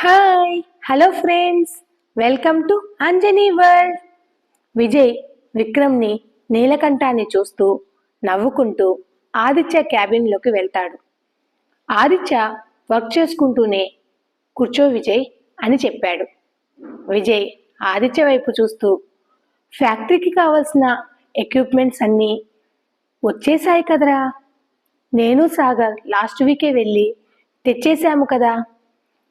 Hi hello friends welcome to Anjani world Vijay విక్రమ్ని నీలకంఠాన్ని చూస్తూ నవ్వుకుంటూ ఆదిత్య క్యాబిన్లోకి వెళ్తాడు. ఆదిత్య వర్క్ చేసుకుంటూనే కూర్చో విజయ్ అని చెప్పాడు. విజయ్ ఆదిత్య వైపు చూస్తూ ఫ్యాక్టరీకి కావాల్సిన ఎక్విప్మెంట్స్ అన్నీ వచ్చేసాయి కదరా. నేను సాగర్ లాస్ట్ వీకే వెళ్ళి తెచ్చేసాము కదా.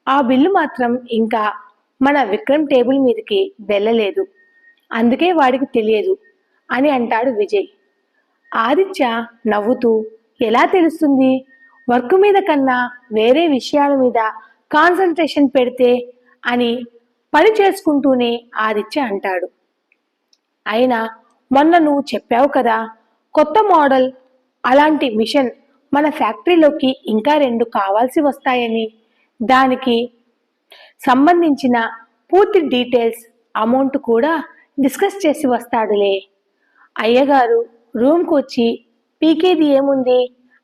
ఆ బిల్లు మాత్రం ఇంకా మన విక్రమ్ టేబుల్ మీదకి వెళ్ళలేదు. అందుకే వాడికి తెలియదు అని అంటాడు విజయ్. ఆదిత్య నవ్వుతూ ఎలా తెలుస్తుంది? వర్క్ మీద కన్నా వేరే విషయాల మీద కాన్సన్ట్రేషన్ పెడితే అని పని చేసుకుంటూనే ఆదిత్య అంటాడు. అయినా మొన్న నువ్వు చెప్పావు కదా కొత్త మోడల్ అలాంటి మిషన్ మన ఫ్యాక్టరీలోకి ఇంకా రెండు కావాల్సి వస్తాయని. దానికి సంబంధించిన పూర్తి డీటెయిల్స్ అమౌంట్ కూడా డిస్కస్ చేసి వస్తాడులే. అయ్యగారు రూమ్కి వచ్చి పీకేది ఏముంది?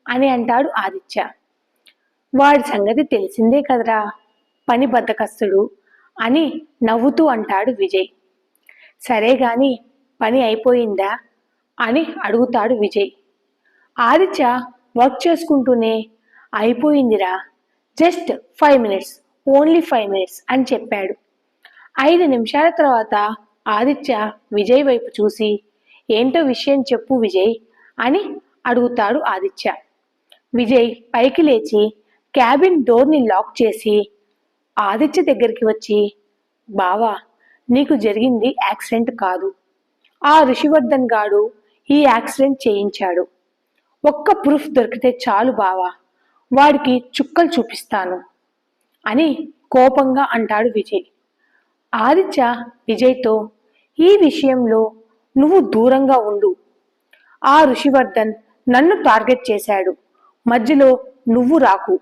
అని అంటాడు ఆదిత్య. వాడి సంగతి తెలిసిందే కదరా పని బద్దకస్తుడు అని నవ్వుతూ అంటాడు విజయ్. సరే గాని పని అయిపోయిందా? అని అడుగుతాడు విజయ్. ఆదిత్య వర్క్ చేసుకుంటూనే అయిపోయిందిరా just five minutes only five minutes అని చెప్పాడు. ఐదు నిమిషాల తర్వాత ఆదిత్య విజయ్ వైపు చూసి ఏంటో విషయం చెప్పు విజయ్ అని అడుగుతాడు ఆదిత్య. విజయ్ పైకి లేచి క్యాబిన్ డోర్ని లాక్ చేసి ఆదిత్య దగ్గరికి వచ్చి బావా నీకు జరిగింది యాక్సిడెంట్ కాదు. ఆ ఋషివర్ధన్ గాడు ఈ యాక్సిడెంట్ చేయించాడు. ఒక్క ప్రూఫ్ దొరికితే చాలు బావా. వాడికి చుక్కలు చూపిస్తాను అని కోపంగా అంటాడు విజయ్. ఆదిత్య విజయ్తో ఈ విషయంలో నువ్వు దూరంగా ఉండు. ఆ ఋషివర్ధన్ నన్ను టార్గెట్ చేశాడు. మధ్యలో నువ్వు రాకు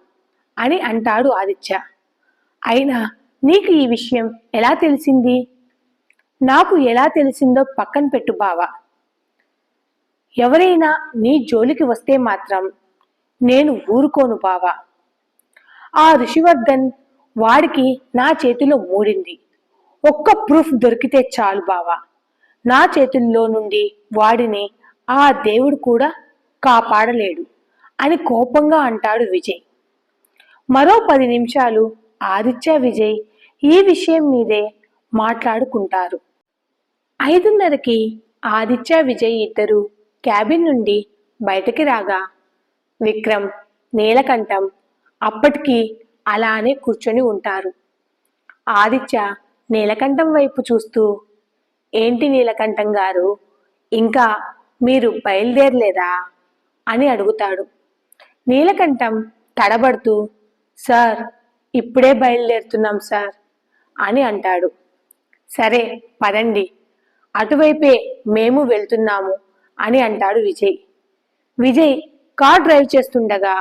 అని అంటాడు ఆదిత్య. అయినా నీకు ఈ విషయం ఎలా తెలిసింది? నాకు ఎలా తెలిసిందో పక్కన పెట్టు బావా. ఎవరైనా నీ జోలికి వస్తే మాత్రం నేను ఊరుకోను బావా. ఆ ఋషివర్ధన్ వాడికి నా చేతిలో మూడింది ఒక్క ప్రూఫ్ దొరికితే చాలు బావా. నా చేతుల్లో నుండి వాడిని ఆ దేవుడు కూడా కాపాడలేడు అని కోపంగా అంటాడు విజయ్. మరో పది నిమిషాలు ఆదిత్య విజయ్ ఈ విషయం మీదే మాట్లాడుకుంటారు. ఐదున్నరకి ఆదిత్య విజయ్ ఇద్దరు క్యాబిన్ నుండి బయటకి రాగా విక్రమ్ నీలకంఠం అప్పటికి అలానే కూర్చొని ఉంటారు. ఆదిత్య నీలకంఠం వైపు చూస్తూ ఏంటి నీలకంఠం గారు? ఇంకా మీరు బయలుదేరలేదా? అని అడుగుతాడు. నీలకంఠం తడబడుతూ సార్ ఇప్పుడే బయలుదేరుతున్నాం సార్ అని అంటాడు. సరే పదండి. అటువైపే మేము వెళ్తున్నాము అని అంటాడు విజయ్. విజయ్ కార్ డ్రైవ్ చేస్తుండగా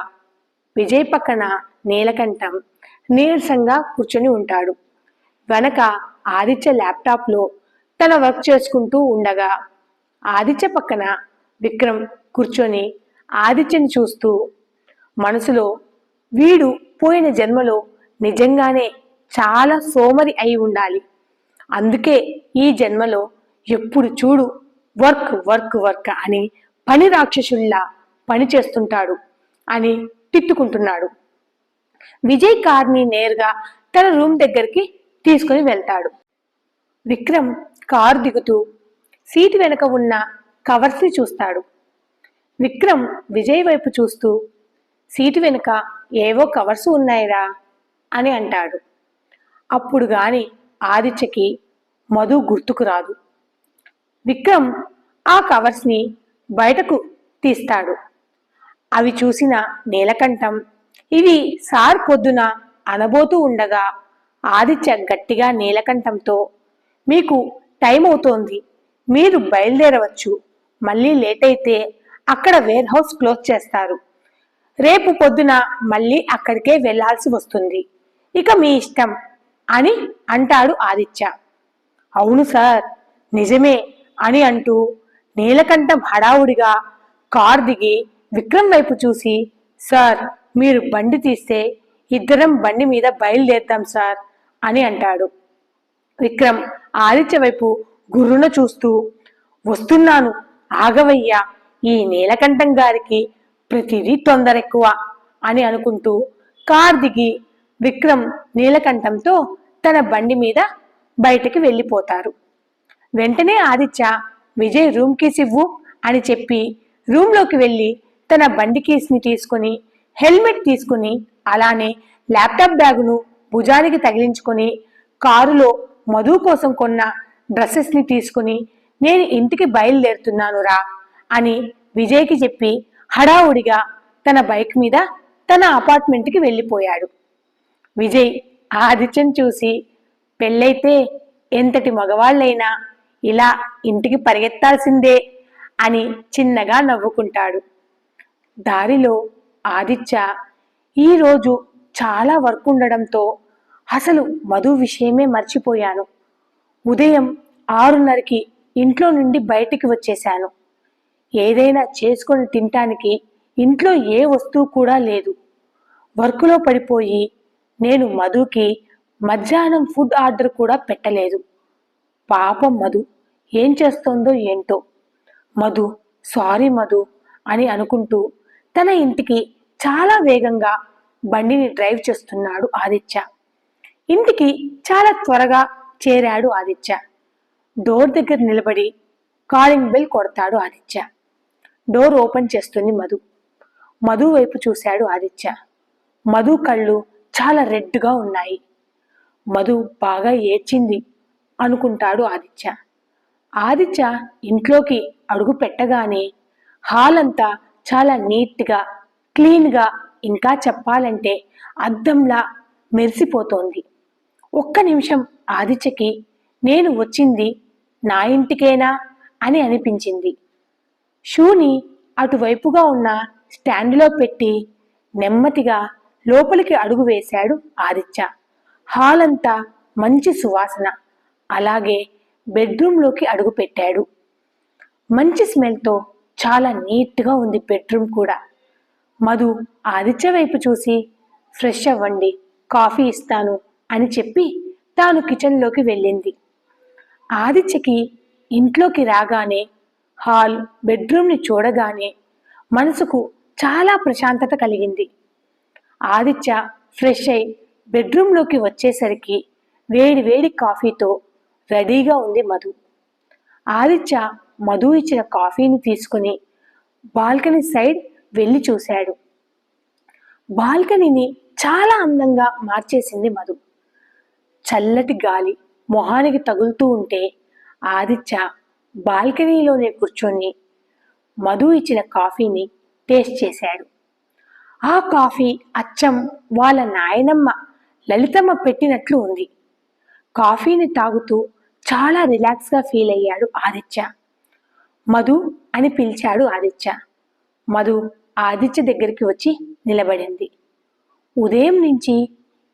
విజయ్ పక్కన నీలకంఠం నీరసంగా కూర్చొని ఉంటాడు. వెనక ఆదిత్య ల్యాప్టాప్లో తన వర్క్ చేసుకుంటూ ఉండగా ఆదిత్య పక్కన విక్రమ్ కూర్చొని ఆదిత్యని చూస్తూ మనసులో వీడు పోయిన జన్మలో నిజంగానే చాలా సోమరి అయి ఉండాలి. అందుకే ఈ జన్మలో ఎప్పుడు చూడు వర్క్ వర్క్ వర్క్ అని పని రాక్షసుల్లా పని చేస్తుంటాడు అని తిట్టుకుంటున్నాడు. విజయ్ కార్ని నేరుగా తన రూమ్ దగ్గరికి తీసుకుని వెళ్తాడు. విక్రమ్ కారు దిగుతూ సీటు వెనక ఉన్న కవర్స్ని చూస్తాడు. విక్రమ్ విజయ్ వైపు చూస్తూ సీటు వెనుక ఏవో కవర్స్ ఉన్నాయిరా అని అంటాడు. అప్పుడు గాని ఆదిత్యకి మధు గుర్తుకు రాదు. విక్రమ్ ఆ కవర్స్ని బయటకు తీస్తాడు. అవి చూసిన నీలకంఠం ఇవి సార్ పొద్దున అనబోతూ ఉండగా ఆదిత్య గట్టిగా నీలకంఠంతో మీకు టైం అవుతోంది మీరు బయలుదేరవచ్చు మళ్ళీ లేట్ అయితే అక్కడ వేర్ హౌస్ క్లోజ్ చేస్తారు. రేపు పొద్దున మళ్ళీ అక్కడికే వెళ్ళాల్సి వస్తుంది. ఇక మీ ఇష్టం అని అంటాడు ఆదిత్య. అవును సార్ నిజమే అని అంటూ నీలకంఠం హడావుడిగా కార్ దిగి విక్రమ్ వైపు చూసి సార్ మీరు బండి తీస్తే ఇద్దరం బండి మీద బయలుదేరుతాం సార్ అని అంటాడు. విక్రమ్ ఆదిత్య వైపు గుర్రున చూస్తూ వస్తున్నాను ఆగవయ్యా ఈ నీలకంఠం గారికి ప్రతిదీ తొందర ఎక్కువ అని అనుకుంటూ కార్ దిగి విక్రమ్ నీలకంఠంతో తన బండి మీద బయటికి వెళ్ళిపోతారు. వెంటనే ఆదిత్య విజయ్ రూమ్ కీస్ ఇవ్వు అని చెప్పి రూమ్లోకి వెళ్ళి తన బండి కీస్ని తీసుకుని హెల్మెట్ తీసుకుని అలానే ల్యాప్టాప్ బ్యాగును భుజానికి తగిలించుకొని కారులో మధు కోసం కొన్న డ్రెస్సెస్ని తీసుకుని నేను ఇంటికి బయలుదేరుతున్నాను రా అని విజయ్కి చెప్పి హడావుడిగా తన బైక్ మీద తన అపార్ట్మెంట్కి వెళ్ళిపోయాడు. విజయ్ ఆదిత్యం చూసి పెళ్ళైతే ఎంతటి మగవాళ్ళైనా ఇలా ఇంటికి పరిగెత్తాల్సిందే అని చిన్నగా నవ్వుకుంటాడు. దారిలో ఆదిత్య ఈరోజు చాలా వర్క్ ఉండడంతో అసలు మధు విషయమే మర్చిపోయాను. ఉదయం ఆరున్నరకి ఇంట్లో నుండి బయటికి వచ్చేశాను. ఏదైనా చేసుకొని తినటానికి ఇంట్లో ఏ వస్తువు కూడా లేదు. వర్క్లో పడిపోయి నేను మధుకి మధ్యాహ్నం ఫుడ్ ఆర్డర్ కూడా పెట్టలేదు. పాపం మధు ఏం చేస్తోందో ఏంటో. మధు సారీ మధు అని అనుకుంటూ తన ఇంటికి చాలా వేగంగా బండిని డ్రైవ్ చేస్తున్నాడు ఆదిత్య. ఇంటికి చాలా త్వరగా చేరాడు ఆదిత్య. డోర్ దగ్గర నిలబడి కాలింగ్ బెల్ కొడతాడు ఆదిత్య. డోర్ ఓపెన్ చేస్తుంది మధు. మధు వైపు చూశాడు ఆదిత్య. మధు కళ్ళు చాలా రెడ్గా ఉన్నాయి. మధు బాగా ఏడ్చింది అనుకుంటాడు ఆదిత్య. ఆదిత్య ఇంట్లోకి అడుగు పెట్టగానే హాల్ అంతా చాలా నీట్గా క్లీన్గా ఇంకా చెప్పాలంటే అద్దంలా మెరిసిపోతోంది. ఒక్క నిమిషం ఆదిత్యకి నేను వచ్చింది నా ఇంటికేనా? అని అనిపించింది. షూని అటువైపుగా ఉన్న స్టాండ్లో పెట్టి నెమ్మదిగా లోపలికి అడుగు వేశాడు ఆదిత్య. హాల్ అంతా మంచి సువాసన. అలాగే బెడ్రూమ్లోకి అడుగు పెట్టాడు. మంచి స్మెల్తో చాలా నీట్గా ఉంది బెడ్రూమ్ కూడా. మధు ఆదిత్య వైపు చూసి ఫ్రెష్ అవ్వండి కాఫీ ఇస్తాను అని చెప్పి తాను కిచెన్లోకి వెళ్ళింది. ఆదిత్యకి ఇంట్లోకి రాగానే హాల్ బెడ్రూమ్ని చూడగానే మనసుకు చాలా ప్రశాంతత కలిగింది. ఆదిత్య ఫ్రెష్ అయి బెడ్రూమ్లోకి వచ్చేసరికి వేడి వేడి కాఫీతో రెడీగా ఉంది మధు. ఆదిత్య మధు ఇచ్చిన కాఫీని తీసుకుని బాల్కనీ సైడ్ వెళ్ళి చూశాడు. బాల్కనీని చాలా అందంగా మార్చేసింది మధు. చల్లటి గాలి మొహానికి తగులుతూ ఉంటే ఆదిత్య బాల్కనీలోనే కూర్చొని మధు ఇచ్చిన కాఫీని టేస్ట్ చేశాడు. ఆ కాఫీ అచ్చం వాళ్ళ నాయనమ్మ లలితమ్మ పెట్టినట్లు ఉంది. కాఫీని తాగుతూ చాలా రిలాక్స్గా ఫీల్ అయ్యాడు ఆదిత్య. మధు అని పిలిచాడు ఆదిత్య. మధు ఆదిత్య దగ్గరికి వచ్చి నిలబడింది. ఉదయం నుంచి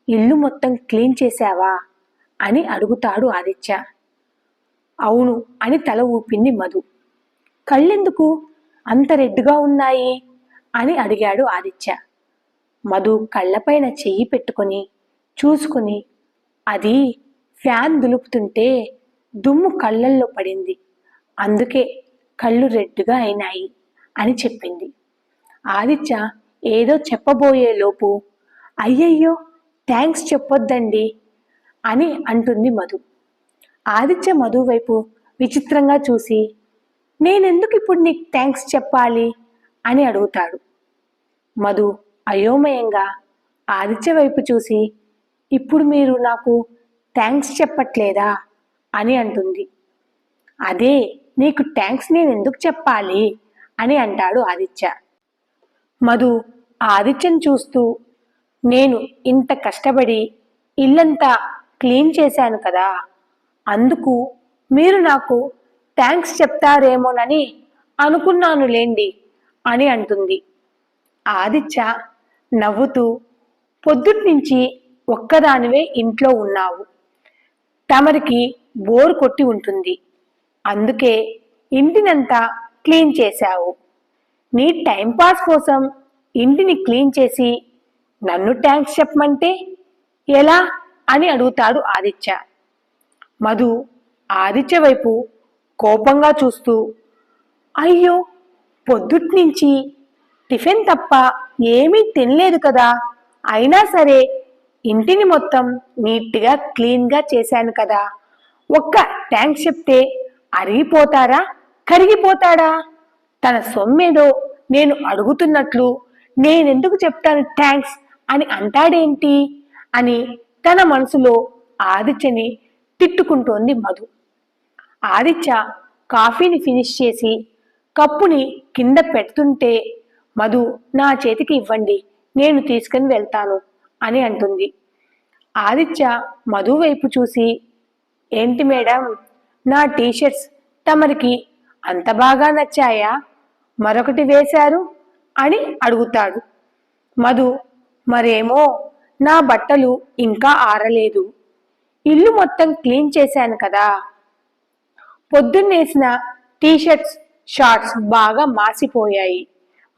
ఇల్లు మొత్తం క్లీన్ చేశావా? అని అడుగుతాడు ఆదిత్య. అవును అని తల ఊపింది మధు. కళ్ళెందుకు? అంత రెడ్డుగా ఉన్నాయి? అని అడిగాడు ఆదిత్య. మధు కళ్ళపైన చెయ్యి పెట్టుకొని చూసుకుని అది ఫ్యాన్ దులుపుతుంటే దుమ్ము కళ్ళల్లో పడింది. అందుకే కళ్ళు రెడ్డుగా అయినాయి అని చెప్పింది. ఆదిత్య ఏదో చెప్పబోయేలోపు అయ్యయ్యో థ్యాంక్స్ చెప్పొద్దండి అని అంటుంది మధు. ఆదిత్య మధు వైపు విచిత్రంగా చూసి నేనెందుకు ఇప్పుడు నీకు థ్యాంక్స్ చెప్పాలి అని అడుగుతాడు. మధు అయోమయంగా ఆదిత్య వైపు చూసి ఇప్పుడు మీరు నాకు థ్యాంక్స్ చెప్పట్లేదా అని అంటుంది. అదే నీకు థ్యాంక్స్ నేను ఎందుకు చెప్పాలి? అని అంటాడు ఆదిత్య. మధు ఆదిత్యను చూస్తూ నేను ఇంత కష్టపడి ఇల్లంతా క్లీన్ చేశాను కదా అందుకు మీరు నాకు థ్యాంక్స్ చెప్తారేమోనని అనుకున్నాను లేండి అని అంటుంది. ఆదిత్య నవ్వుతూ పొద్దుట్నుంచి ఒక్కదానివే ఇంట్లో ఉన్నావు. తమరికి బోర్ కొట్టి ఉంటుంది. అందుకే ఇంటినంతా క్లీన్ చేశావు. నీ టైంపాస్ కోసం ఇంటిని క్లీన్ చేసి నన్ను ట్యాంక్స్ చెప్పమంటే ఎలా అని అడుగుతాడు ఆదిత్య. మధు ఆదిత్య వైపు కోపంగా చూస్తూ అయ్యో పొద్దుట్నుంచి టిఫిన్ తప్ప ఏమీ తినలేదు కదా. అయినా సరే ఇంటిని మొత్తం నీట్గా క్లీన్గా చేశాను కదా. ఒక్క ట్యాంక్స్ చెప్తే అరిగిపోతారా? కరిగిపోతాడా? తన సొమ్మేదో నేను అడుగుతున్నట్లు నేనెందుకు చెప్తాను థ్యాంక్స్ అని అంటాడేంటి? అని తన మనసులో ఆదిత్యని తిట్టుకుంటోంది మధు. ఆదిత్య కాఫీని ఫినిష్ చేసి కప్పుని కింద పెడుతుంటే మధు నా చేతికి ఇవ్వండి నేను తీసుకుని వెళ్తాను అని అంటుంది. ఆదిత్య మధు వైపు చూసి ఏంటి మేడం నా టీషర్ట్స్ తమరికి అంత బాగా నచ్చాయా? మరొకటి వేశారు అని అడుగుతాడు. మధు మరేమో నా బట్టలు ఇంకా ఆరలేదు. ఇల్లు మొత్తం క్లీన్ చేశాను కదా. పొద్దున్నేసిన టీషర్ట్స్ షార్ట్స్ బాగా మాసిపోయాయి.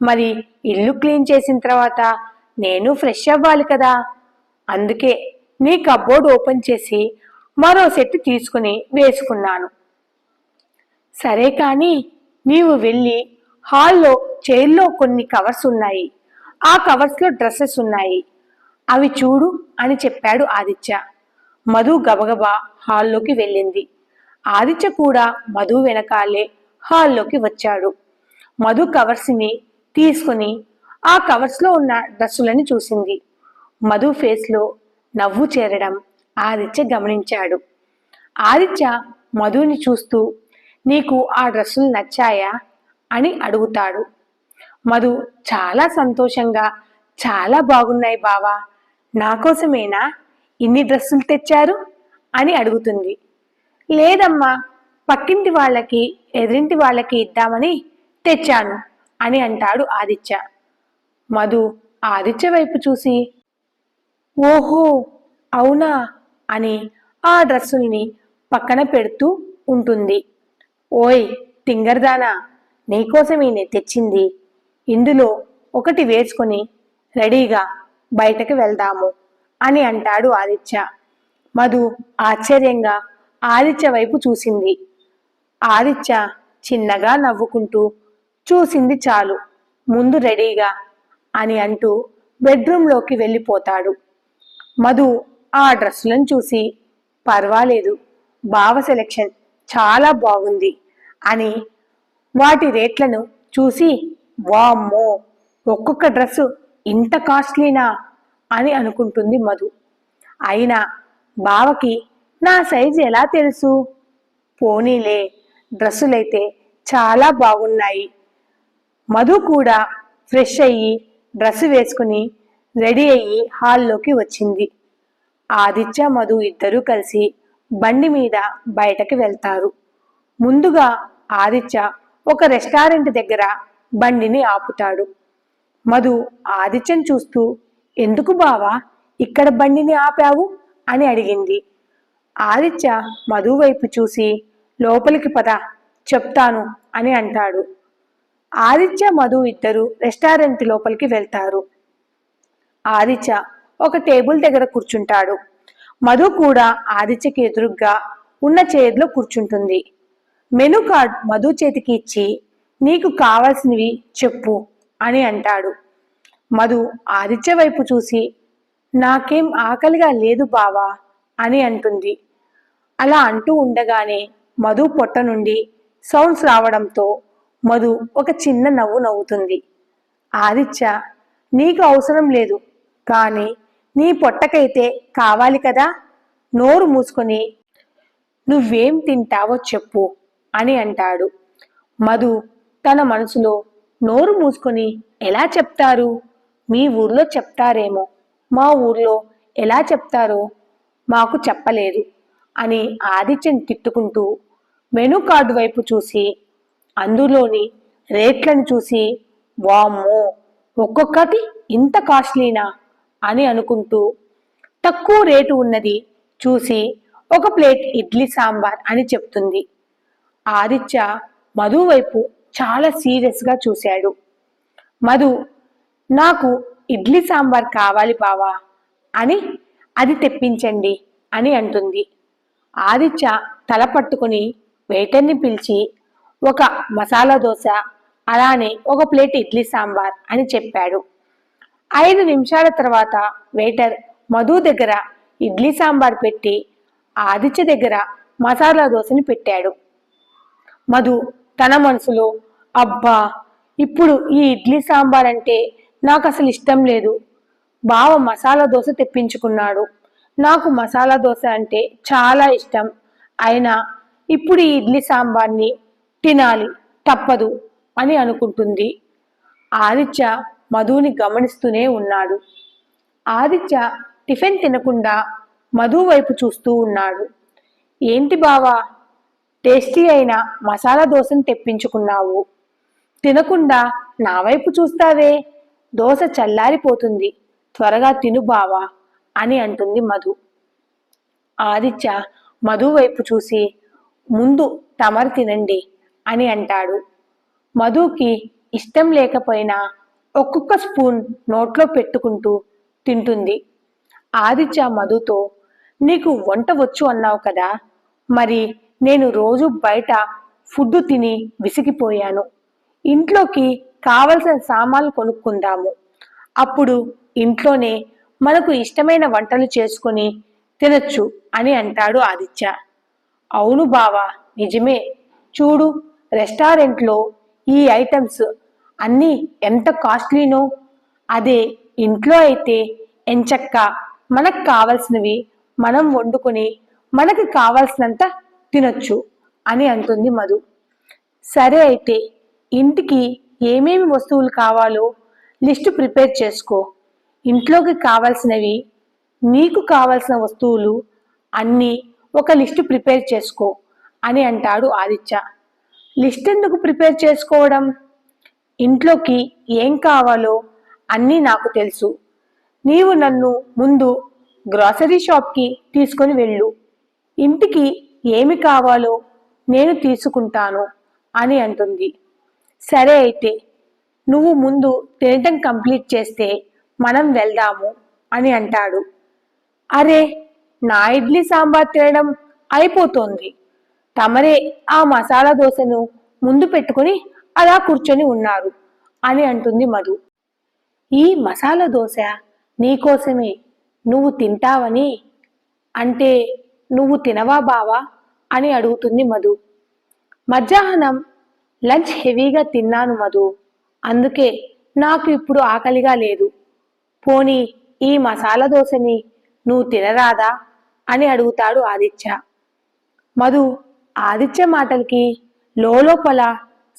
మరి ఇల్లు క్లీన్ చేసిన తర్వాత నేను ఫ్రెష్ అవ్వాలి కదా. అందుకే నీ కబోర్డ్ ఓపెన్ చేసి మరో సెట్ తీసుకుని వేసుకున్నాను. సరే కానీ నీవు వెళ్ళి హాల్లో చైర్లో కొన్ని కవర్స్ ఉన్నాయి. ఆ కవర్స్లో డ్రెస్సెస్ ఉన్నాయి. అవి చూడు అని చెప్పాడు ఆదిత్య. మధు గబగబా హాల్లోకి వెళ్ళింది. ఆదిత్య కూడా మధు వెనకాలే హాల్లోకి వచ్చాడు. మధు కవర్స్ని తీసుకుని ఆ కవర్స్లో ఉన్న డ్రెస్సులని చూసింది. మధు ఫేస్లో నవ్వు చేరడం ఆదిత్య గమనించాడు. ఆదిత్య మధుని చూస్తూ నీకు ఆ డ్రెస్సులు నచ్చాయా? అని అడుగుతాడు. మధు చాలా సంతోషంగా చాలా బాగున్నాయి బావా. నా కోసమేనా ఇన్ని డ్రెస్సులు తెచ్చారు? అని అడుగుతుంది. లేదమ్మా పక్కింటి వాళ్ళకి ఎదురింటి వాళ్ళకి ఇద్దామని తెచ్చాను అని అంటాడు ఆదిత్య. మధు ఆదిత్య వైపు చూసి ఓహో అవునా? అని ఆ డ్రెస్సుల్ని పక్కన పెడుతూ ఉంటుంది. ఓయ్ తింగర్దానా నీకోసం ఈయన తెచ్చింది? ఇందులో ఒకటి వేసుకొని రెడీగా బయటకు వెళ్దాము అని అంటాడు ఆదిత్య. మధు ఆశ్చర్యంగా ఆదిత్య వైపు చూసింది. ఆదిత్య చిన్నగా నవ్వుకుంటూ చూసింది చాలు ముందు రెడీగా అని అంటూ బెడ్రూమ్లోకి వెళ్ళిపోతాడు. మధు ఆ డ్రెస్సులను చూసి పర్వాలేదు బావ సెలెక్షన్ చాలా బాగుంది అని వాటి రేట్లను చూసి వామ్మో ఒక్కొక్క డ్రెస్సు ఇంత కాస్ట్లీనా? అని అనుకుంటుంది మధు. అయినా బావకి నా సైజు ఎలా తెలుసు? పోనీలే డ్రెస్సులైతే చాలా బాగున్నాయి. మధు కూడా ఫ్రెష్ అయ్యి డ్రెస్ వేసుకుని రెడీ అయ్యి హాల్లోకి వచ్చింది. ఆదిత్య మధు ఇద్దరూ కలిసి బండి మీద బయటకు వెళ్తారు. ముందుగా ఆదిత్య ఒక రెస్టారెంట్ దగ్గర బండిని ఆపుతాడు. మధు ఆదిత్యను చూస్తూ ఎందుకు బావా ఇక్కడ బండిని ఆపావు? అని అడిగింది. ఆదిత్య మధు వైపు చూసి లోపలికి పద చెప్తాను అని అంటాడు. ఆదిత్య మధు ఇద్దరు రెస్టారెంట్ లోపలికి వెళ్తారు. ఆదిత్య ఒక టేబుల్ దగ్గర కూర్చుంటాడు. మధు కూడా ఆదిత్యకి ఎదురుగ్గా ఉన్న చైర్లో కూర్చుంటుంది. మెను కార్డ్ మధు చేతికి ఇచ్చి నీకు కావాల్సినవి చెప్పు అని అంటాడు. మధు ఆదిత్య వైపు చూసి నాకేం ఆకలిగా లేదు బావా అని అంటుంది. అలా అంటూ ఉండగానే మధు పొట్ట నుండి సౌండ్స్ రావడంతో మధు ఒక చిన్న నవ్వు నవ్వుతుంది. ఆదిత్య నీకు అవసరం లేదు కానీ నీ పొట్టకైతే కావాలి కదా? నోరు మూసుకొని నువ్వేం తింటావో చెప్పు అని అంటాడు. మధు తన మనసులో నోరు మూసుకొని ఎలా చెప్తారు? మీ ఊర్లో చెప్తారేమో. మా ఊర్లో ఎలా చెప్తారో మాకు చెప్పలేదు అని ఆదిత్యం తిట్టుకుంటూ మెనూ కార్డు వైపు చూసి అందులోని రేట్లను చూసి వామ్మో ఒక్కొక్కటి ఇంత కాస్ట్లీనా? అని అనుకుంటూ తక్కువ రేటు ఉన్నది చూసి ఒక ప్లేట్ ఇడ్లీ సాంబార్ అని చెప్తుంది. ఆదిత్య మధు వైపు చాలా సీరియస్గా చూశాడు. మధు నాకు ఇడ్లీ సాంబార్ కావాలి బావా అని అది తెప్పించండి అని అంటుంది. ఆదిత్య తల పట్టుకుని వెయిటర్ని పిలిచి ఒక మసాలా దోశ అలానే ఒక ప్లేట్ ఇడ్లీ సాంబార్ అని చెప్పాడు. ఐదు నిమిషాల తర్వాత వెయిటర్ మధు దగ్గర ఇడ్లీ సాంబార్ పెట్టి ఆదిత్య దగ్గర మసాలా దోశని పెట్టాడు. మధు తన మనసులో అబ్బా ఇప్పుడు ఈ ఇడ్లీ సాంబార్ అంటే నాకు అసలు ఇష్టం లేదు. బావ మసాలా దోశ తెప్పించుకున్నాడు. నాకు మసాలా దోశ అంటే చాలా ఇష్టం. అయినా ఇప్పుడు ఈ ఇడ్లీ సాంబార్ని తినాలి తప్పదు అని అనుకుంటుంది. ఆదిత్య మధుని గమనిస్తూనే ఉన్నాడు. ఆదిత్య టిఫిన్ తినకుండా మధు వైపు చూస్తూ ఉన్నాడు. ఏంటి బావా? టేస్టీ అయిన మసాలా దోశను తెప్పించుకున్నావు. తినకుండా నా వైపు చూస్తావే? దోశ చల్లారిపోతుంది. త్వరగా తిను బావా అని అంటుంది మధు. ఆదిత్య మధు వైపు చూసి ముందు తమరు తినండి అని అంటాడు. మధుకి ఇష్టం లేకపోయినా ఒక్కొక్క స్పూన్ నోట్లో పెట్టుకుంటూ తింటుంది. ఆదిత్య మధుతో నీకు వంట వచ్చు అన్నావు కదా మరి నేను రోజు బయట ఫుడ్ తిని విసిగిపోయాను. ఇంట్లోకి కావలసిన సామాన్లు కొనుక్కుందాము. అప్పుడు ఇంట్లోనే మనకు ఇష్టమైన వంటలు చేసుకొని తినొచ్చు అని అంటాడు ఆదిత్య. అవును బావా నిజమే. చూడు రెస్టారెంట్లో ఈ ఐటమ్స్ అన్నీ ఎంత కాస్ట్లీనో అదే ఇంట్లో అయితే ఎంచక్క మనకు కావలసినవి మనం వండుకొని మనకి కావలసినంత తినొచ్చు అని అంటుంది మధు. సరే అయితే ఇంటికి ఏమేమి వస్తువులు కావాలో లిస్ట్ ప్రిపేర్ చేసుకో. ఇంట్లోకి కావాల్సినవి నీకు కావలసిన వస్తువులు అన్నీ ఒక లిస్ట్ ప్రిపేర్ చేసుకో అని అంటాడు ఆదిత్య. లిస్ట్ ఎందుకు ప్రిపేర్ చేసుకోవడం? ఇంట్లోకి ఏం కావాలో అన్నీ నాకు తెలుసు. నీవు నన్ను ముందు గ్రాసరీ షాప్కి తీసుకొని వెళ్ళు. ఇంటికి ఏమి కావాలో నేను తీసుకుంటాను అని అంటుంది. సరే అయితే నువ్వు ముందు తినటం కంప్లీట్ చేస్తే మనం వెళ్దాము అని అంటాడు. అరే నా ఇడ్లీ సాంబార్ తినడం అయిపోతోంది. తమరే ఆ మసాలా దోశను ముందు పెట్టుకుని అలా కూర్చొని ఉన్నారు అని అంటుంది మధు. ఈ మసాలా దోశ నీకోసమే నువ్వు తింటావని అంటే నువ్వు తినవా బావా అని అడుగుతుంది మధు. మధ్యాహ్నం లంచ్ హెవీగా తిన్నాను మధు. అందుకే నాకు ఇప్పుడు ఆకలిగా లేదు. పోనీ ఈ మసాలా దోశని నువ్వు తినరాదా అని అడుగుతాడు ఆదిత్య. మధు ఆదిత్య మాటలకి లోపల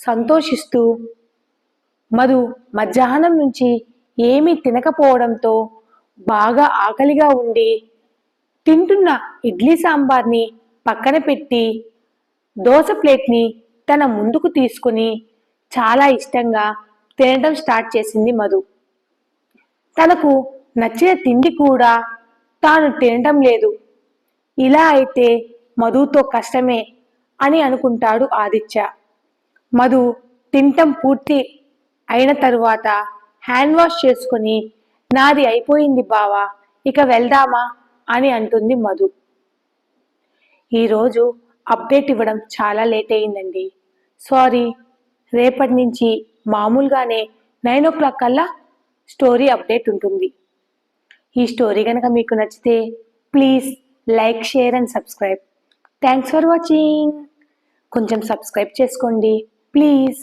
సంతోషిస్తూ మధు మధ్యాహ్నం నుంచి ఏమీ తినకపోవడంతో బాగా ఆకలిగా ఉండి తింటున్న ఇడ్లీ సాంబార్ని పక్కన పెట్టి దోశ ప్లేట్ని తన ముందుకు తీసుకుని చాలా ఇష్టంగా తినడం స్టార్ట్ చేసింది మధు. తనకు నచ్చిన తిండి కూడా తాను తినడం లేదు. ఇలా అయితే మధుతో కష్టమే అని అనుకుంటాడు ఆదిత్య. మధు తింటం పూర్తి అయిన తరువాత హ్యాండ్ వాష్ చేసుకుని నాది అయిపోయింది బావా ఇక వెళ్దామా? అని అంటుంది మధు. ఈరోజు అప్డేట్ ఇవ్వడం చాలా లేట్ అయిందండి. సారీ రేపటి నుంచి మామూలుగానే నైన్ ఓ క్లాక్ కల్లా స్టోరీ అప్డేట్ ఉంటుంది. ఈ స్టోరీ కనుక మీకు నచ్చితే please like share and subscribe thanks for watching కొంచెం సబ్స్క్రైబ్ చేసుకోండి. ప్లీజ్